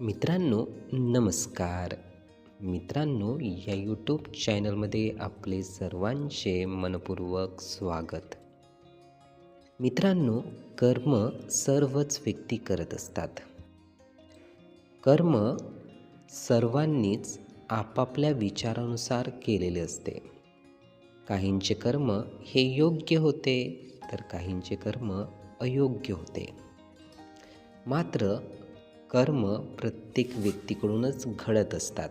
मित्रांनो नमस्कार. मित्रांनो या यूट्यूब चॅनलमध्ये आपले सर्वांचे मनपूर्वक स्वागत. मित्रांनो कर्म सर्वच व्यक्ती करत असतात. कर्म सर्वांनीच आपापल्या विचारानुसार केलेले असते. काहींचे कर्म हे योग्य होते तर काहींचे कर्म अयोग्य होते. मात्र कर्म प्रत्येक व्यक्तीकडूनच घडत असतात.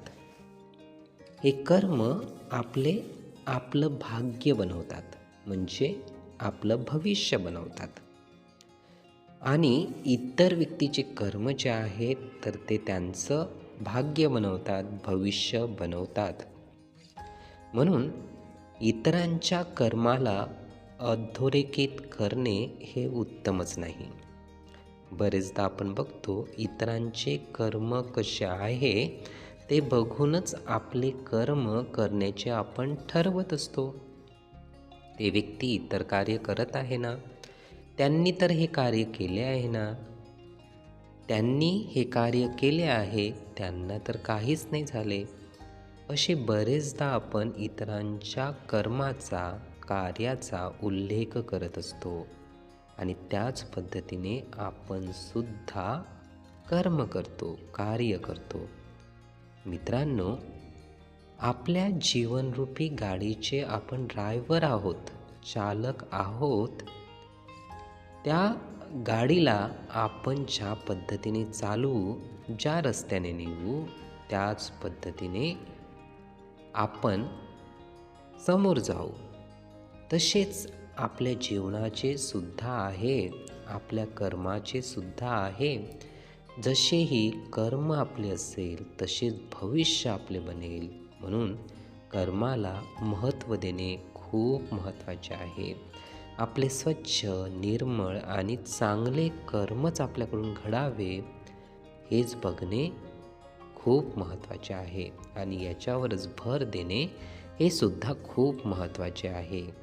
हे कर्म आपले आपलं भाग्य बनवतात म्हणजे आपलं भविष्य बनवतात. आणि इतर व्यक्तीचे कर्म जे आहेत तर ते त्यांचं भाग्य बनवतात भविष्य बनवतात. म्हणून इतरांच्या कर्माला अधोरेखित करणे हे उत्तमच नाही. बरेचदा आपण बघतो इतरांचे कर्म कसे आहे ते बघूनच आपले कर्म करण्याचे आपण ठरवत असतो. ते व्यक्ती इतर कार्य करत आहे ना? त्यांनी तर हे कार्य केले आहे ना? त्यांनी हे कार्य केले आहे त्यांना तर काहीच नाही झाले. असे बरेचदा आपण इतरांच्या कर्माचा कार्याचा उल्लेख करत असतो. आणि त्याच पद्धतीने आपण सुद्धा कर्म करतो कार्य करतो. मित्रांनो आपल्या जीवनरूपी गाडीचे आपण ड्रायव्हर आहोत चालक आहोत त्या गाडीला आपण ज्या पद्धतीने चालवू ज्या रस्त्याने निघू त्याच पद्धतीने आपण समोर जाऊ. तसेच आपल्या जीवनाचे सुद्धा आहे आपल्या कर्माचे सुद्धा आहे. जसेही कर्म आपले असेल तसेच भविष्य आपले बनेल. म्हणून कर्माला महत्त्व देणे खूप महत्त्वाचे आहे. आपले स्वच्छ निर्मळ आणि चांगले कर्मच आपल्याकडून घडावे हेच बघणे खूप महत्त्वाचे आहे. आणि याच्यावरच भर देणे हे सुद्धा खूप महत्त्वाचे आहे.